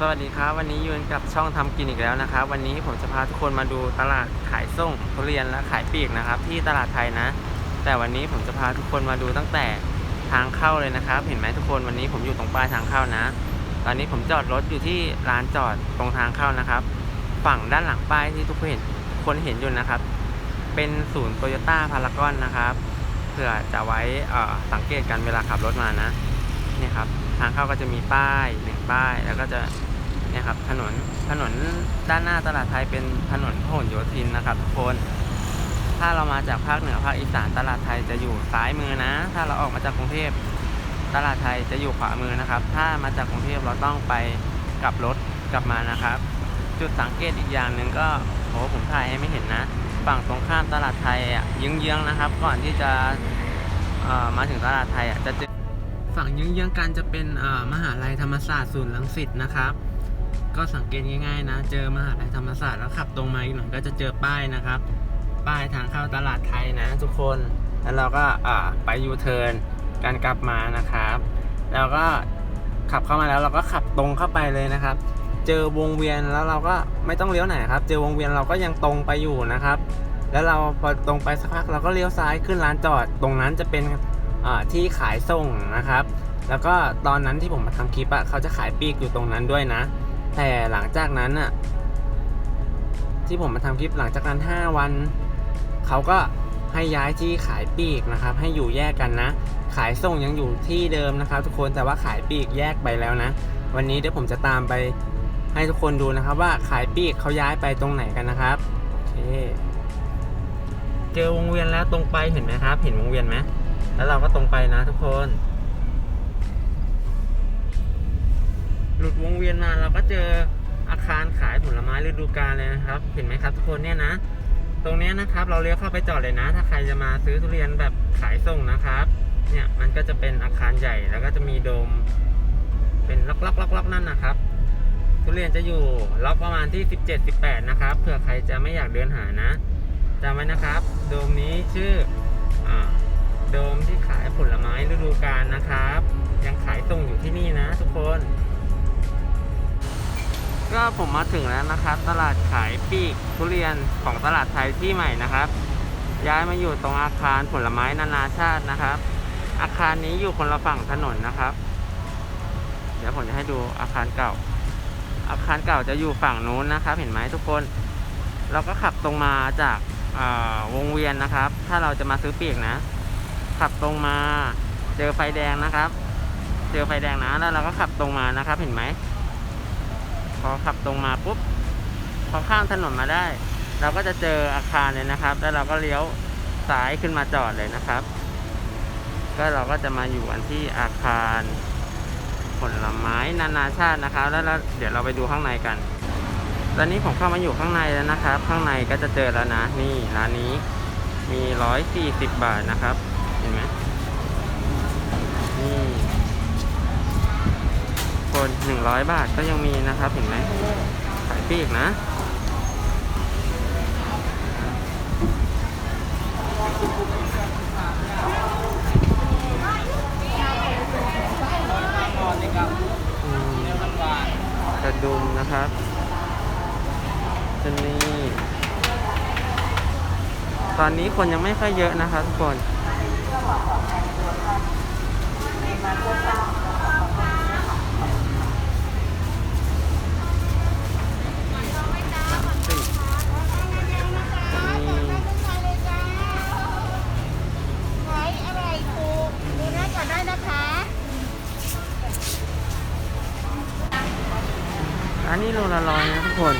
สวัสดีครับ วันนี้ยืนกับช่องทำกินอีกแล้วนะครับ วันนี้ผมจะพาทุกคนมาดูตลาดขายส่งทุเรียนและขายปีกนะครับ ที่ตลาดไทยนะ แต่วันนี้ผมจะพาทุกคนมาดูตั้งแต่ทางเข้าเลยนะครับ เห็นไหมทุกคนวันนี้ผมอยู่ตรงป้ายทางเข้านะ ตอนนี้ผมจอดรถอยู่ที่ลานจอดตรงทางเข้านะครับ ฝั่งด้านหลังป้ายที่ทุกคนเห็นคนเห็นอยู่นะครับ เป็นศูนย์โตโยต้าพารากอนนะครับเพื่อจะไว้สังเกตกันเวลาขับรถมานะนี่ครับทางเข้าก็จะมีป้ายหนึ่งป้ายแล้วก็จะ นี่ยครับ ถนนถนนด้านหน้าตลาดไทยเป็นถนนพหลโยธินนะครับทุกคนถ้าเรามาจากภาคเหนือภาคอีสานตลาดไทยจะอยู่ซ้ายมือนะ ถ้าเราออกมาจากกรุงเทพตลาดไทยจะอยู่ขวามือนะครับ ถ้ามาจากกรุงเทพเราต้องไปกลับรถกลับมานะครับ จุดสังเกตอีกอย่างหนึ่งก็โหผมถ่ายให้ไม่เห็นนะ ฝั่งตรงข้ามตลาดไทยอะเยื้องๆนะครับ ก่อนที่จะมาถึงตลาดไทยอะจะฝั่งเยื้องๆกันจะเป็นมหาลัยธรรมศาสตร์ศูนย์รังสิตนะครับ ก็สังเกตง่ายๆนะ เจอมหาลัยธรรมศาสตร์แล้วขับตรงมาอีกหน่อยก็จะเจอป้ายนะครับ ป้ายทางเข้าตลาดไทยนะ ทุกคนแล้วเราก็อ่าไปยูเทิร์นกันกลับมานะครับ แล้วก็ขับเข้ามาแล้วเราก็ขับตรงเข้าไปเลยนะครับ เจอวงเวียนแล้วเราก็ไม่ต้องเลี้ยวไหนครับ เจอวงเวียนเราก็ยังตรงไปอยู่นะครับ แล้วเราพอตรงไปสักพักเราก็เลี้ยวซ้ายขึ้นลานจอด ตรงนั้นจะเป็นอ่าที่ขายส่งนะครับ แล้วก็ตอนนั้นที่ผมมาทำคลิปอะเขาจะขายปีกอยู่ตรงนั้นด้วยนะ แต่หลังจากนั้นอะที่ผมมาทำคลิปหลังจากนั้น 5 วัน เขาก็ให้ย้ายที่ขายปีกนะครับ ให้อยู่แยกกันนะ ขายส่งยังอยู่ที่เดิมนะครับ ทุกคนแต่ว่าขายปีกแยกไปแล้วนะ วันนี้เดี๋ยวผมจะตามไปให้ทุกคนดูนะครับ ว่าขายปีกเขาย้ายไปตรงไหนกันนะครับโอเคเจอวงเวียนแล้วตรงไปเห็นไหมครับ เห็นวงเวียนไหมแล้วเราก็ตรงไปนะทุกคน งเวียนมาเราก็เจออาคารขายผลไม้ฤดูกาลเลยนะครับ เห็นไหมครับทุกคนเนี่ยนะ ตรงนี้นะครับเราเลี้ยวเข้าไปจอดเลยนะ ถ้าใครจะมาซื้อทุเรียนแบบขายส่งนะครับ เนี่ยมันก็จะเป็นอาคารใหญ่แล้วก็จะมีโดม เป็นล็อกล็อกล็อกนั่นนะครับทุเรียนจะอยู่ล็อกประมาณที่ 17 18 นะครับเผื่อใครจะไม่อยากเดินหานะจำไว้นะครับ โดมนี้ชื่ออโดมที่ขายผลไม้ฤดูกาลนะครับ ยังขายส่งอยู่ที่นี่นะทุกคน ก็ผมมาถึงแล้วนะครับ ตลาดขายปลีกทุเรียนของตลาดไทยที่ใหม่นะครับ ย้ายมาอยู่ตรงอาคารผลไม้นานาชาตินะครับ อาคารนี้อยู่คนละฝั่งถนนนะครับ เดี๋ยวผมจะให้ดูอาคารเก่า อาคารเก่าจะอยู่ฝั่งนู้นนะครับ เห็นไหมทุกคน เราก็ขับตรงมาจากาวงเวียนนะครับ ถ้าเราจะมาซื้อปีกนะ ขับตรงมาเจอไฟแดงนะครับ เจอไฟแดงนะแล้วเราก็ขับตรงมานะครับ เห็นไหม อขับตรงมาปุ๊บพอข้ามถนนมาได้ เราก็จะเจออาคารเลยนะครับ แล้วเราก็เลี้ยวซ้ายขึ้นมาจอดเลยนะครับ ก็เราก็จะมาอยู่อันที่อาคารผลไม้นานาชาตินะครับ แล้วเดี๋ยวเราไปดูข้างในกัน ตอนนี้ผมเข้ามาอยู่ข้างในแล้วนะครับ ข้างในก็จะเจอแล้วนะ นี่ร้านนี้มีร้อยสี่สิบบาทนะครับ เห็นไหมนี่ คนหนึ่งร้อยบาทก็ยังมีนะครับเห็นไหมขายปีกนะกระดุมนะครับชะนีตอนนี้คนยังไม่ค่อยเยอะนะครับทุกคน อันนี้โลละร้อยนะทุกคน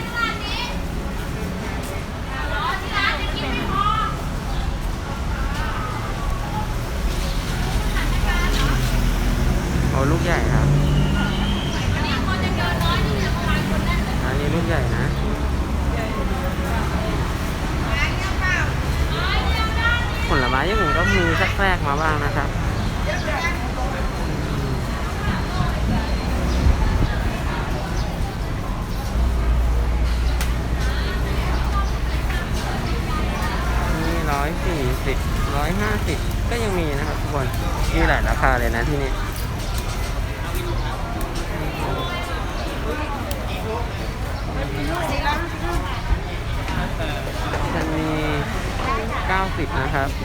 โอ้ลูกใหญ่ครับ อันนี้ลูกใหญ่นะผลไม้ญี่ปุ่นก็มีแทรกๆมาบ้างนะครับ 160 150 ก็ยังมีนะครับทุกคน มีหลายราคาเลยนะที่นี่จะมี 90 นะครับ120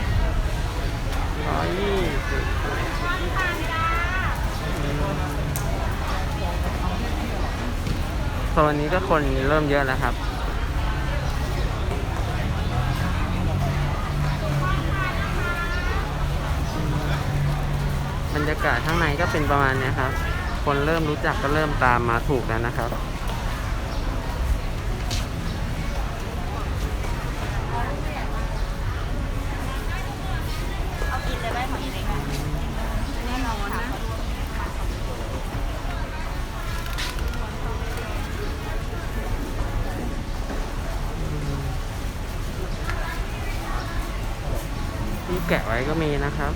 โซนนี้ก็คนเริ่มเยอะแล้วครับากาศข้างในก็เป็นประมาณนี้ครับ คนเริ่มรู้จักก็เริ่มตามมาถูกแล้วนะครับเอากินเลยได้ไหมแน่นอนนะที่แกะไว้ก็มีนะครับ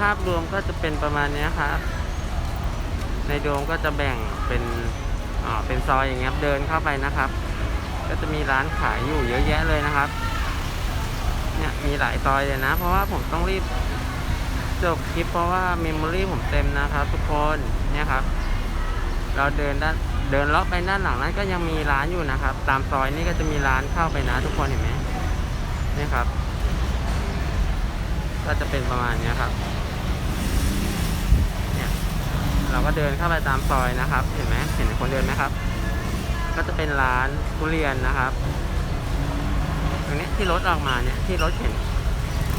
ภาพรวมก็จะเป็นประมาณนี้ครับ ในโดมก็จะแบ่งเป็นอ่าเป็นซอยอย่างเงี้ยเดินเข้าไปนะครับ ก็จะมีร้านขายอยู่เยอะแยะเลยนะครับ เนี่ยมีหลายซอยเลยนะ เพราะว่าผมต้องรีบจบคลิปเพราะว่าเมมโมรี่ผมเต็มนะครับ ทุกคนเนี่ยครับ เราเดินด้านเดินเลาะไปด้านหลังนั้นก็ยังมีร้านอยู่นะครับ ตามซอยนี่ก็จะมีร้านเข้าไปนะ ทุกคนเห็นไหมนี่ครับ ก็จะเป็นประมาณนี้ครับ เราก็เดินเข้าไปตามซอยนะครับ เห็นไหมเห็นคนเดินไหมครับ ก็จะเป็นร้านทุเรียนนะครับ ตรงนี้ที่รถออกมาเนี่ยที่รถเห็น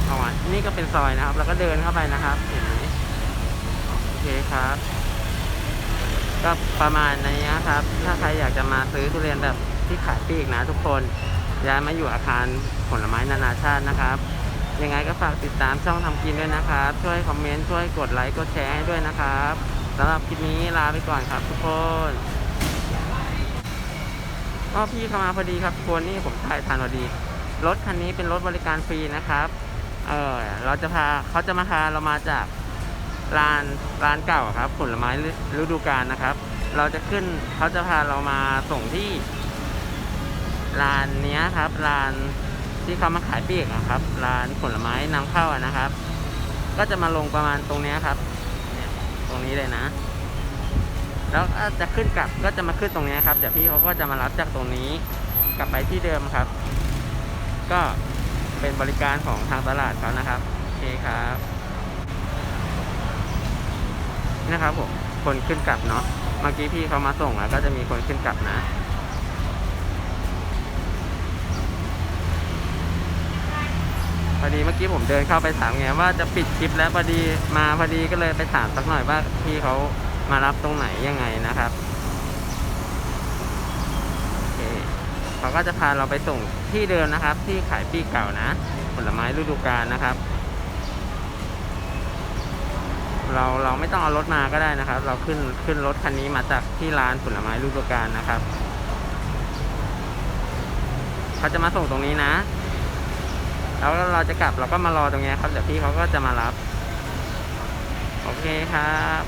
ออกมานี่ก็เป็นซอยนะครับ แล้วก็เดินเข้าไปนะครับ เห็นไหมโอเคครับ ก็ประมาณนี้ครับ ถ้าใครอยากจะมาซื้อทุเรียนแบบที่ขายปลีกนะ ทุกคนย้ายมาอยู่อาคารผลไม้นานาชาตินะครับ ยังไงก็ฝากติดตามช่องทำกินด้วยนะครับ ช่วยคอมเมนต์ช่วยกดไลค์กดแชร์ให้ด้วยนะครับ สำหรับคลิปนี้ลาไปก่อนครับทุกคนก็พี่เข้ามาพอดีครับทุกคนนี่ผมถ่ายทันพอดี รถคันนี้เป็นรถบริการฟรีนะครับ เออเราจะพาเขาจะมาพาเรามาจากร้านร้านเก่าครับ ผลไม้ฤดูกาลนะครับ เราจะขึ้นเขาจะพาเรามาส่งที่ร้านเนี้ยครับร้านที่เขามาขายปีกอะครับร้านผลไม้นำเข้านะครับ ก็จะมาลงประมาณตรงเนี้ยครับ นี้เลยนะ แล้วก็จะขึ้นกลับก็จะมาขึ้นตรงนี้ครับ เดี๋ยวพี่เขาก็จะมารับจากตรงนี้กลับไปที่เดิมครับ ก็เป็นบริการของทางตลาดเขานะครับ โอเคครับ นะครับผม คนขึ้นกลับเนาะ เมื่อกี้พี่เขามาส่งแล้วก็จะมีคนขึ้นกลับนะ พอดีเมื่อกี้ผมเดินเข้าไปถามไงว่าจะปิดคลิปแล้วพอดีมาพอดีก็เลยไปถามสักหน่อยว่าพี่เขามารับตรงไหนยังไงนะครับเเขาก็จะพาเราไปส่งที่เดิมนะครับ ที่ขายปีเก่านะ ผลไม้ฤดูกาลนะครับ เราเราไม่ต้องเอารถมาก็ได้นะครับ เราขึ้นขึ้นรถคันนี้มาจากที่ร้านผลไม้ฤดูกาลนะครับเขาจะมาส่งตรงนี้นะ แล้วเราจะกลับเราก็มารอตรงนี้ครับเดี๋ยวพี่เขาก็จะมารับ โอเคครับ